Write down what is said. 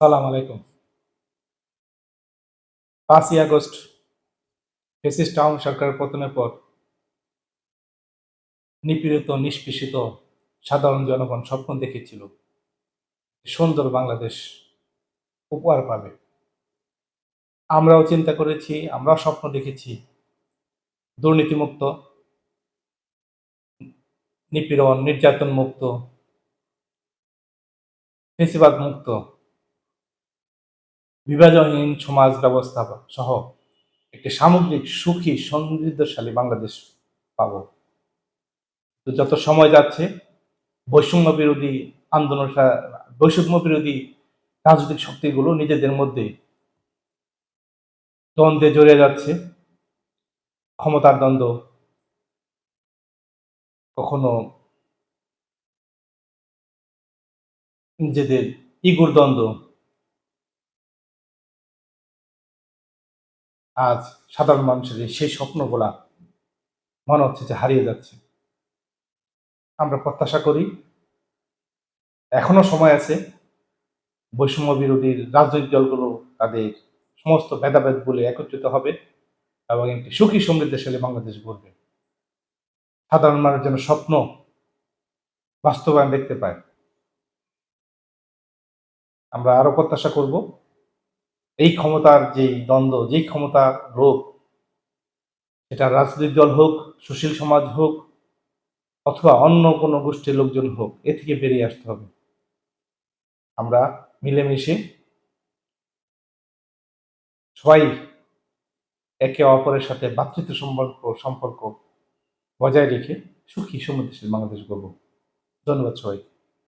সালাম আলাইকুম। পাঁচই আগস্ট, ফেসিস টাউন সরকারের পতনের পর নিপীড়িত, নিষ্পেষিত, সাধারণ জনগণ স্বপ্ন দেখেছিল সুন্দর বাংলাদেশ উপহার পাবে। আমরাও চিন্তা করেছি, আমরাও স্বপ্ন দেখেছি দুর্নীতিমুক্ত, নিপীড়ন নির্যাতন মুক্ত ফেসিবাদ মুক্ত বিভাজনহীন সমাজ ব্যবস্থা সহ একটি সামগ্রিক সুখী, সমৃদ্ধশালী বাংলাদেশ পাব। তো যত সময় যাচ্ছে, বৈষম্য বিরোধী আন্দোলন, বৈষম্য বিরোধী রাজনৈতিক শক্তিগুলো নিজেদের মধ্যে দ্বন্দ্বে জড়িয়ে যাচ্ছে। ক্ষমতার দ্বন্দ্ব কখনো নিজেদের ইগুর দ্বন্দ্ব আজ সাধারণ মানুষের সেই স্বপ্নগুলা মনে হচ্ছে যে হারিয়ে যাচ্ছে। আমরা প্রত্যাশা করি, এখনও সময় আছে, বৈষম্য বিরোধী রাজনৈতিক দলগুলো তাদের সমস্ত ভেদাভেদ বলে একত্রিত হবে এবং একটি সুখী সমৃদ্ধশালী বাংলাদেশ গড়বে। সাধারণ মানুষ যেন স্বপ্ন বাস্তবায়ন দেখতে পায়। আমরা আরও প্রত্যাশা করব। এই ক্ষমতার যেই দ্বন্দ্ব, যেই ক্ষমতার রোগ, সেটা রাজনৈতিক দল হোক, সুশীল সমাজ হোক, অথবা অন্য কোনো গোষ্ঠীর লোকজন হোক, এ থেকে বেরিয়ে আসতে হবে। আমরা মিলেমিশে সবাই একে অপরের সাথে ভাতৃত্ব সম্পর্ক সম্পর্ক বজায় রেখে সুখী, সমৃদ্ধশীল বাংলাদেশ গড়ব। ধন্যবাদ সবাইকে।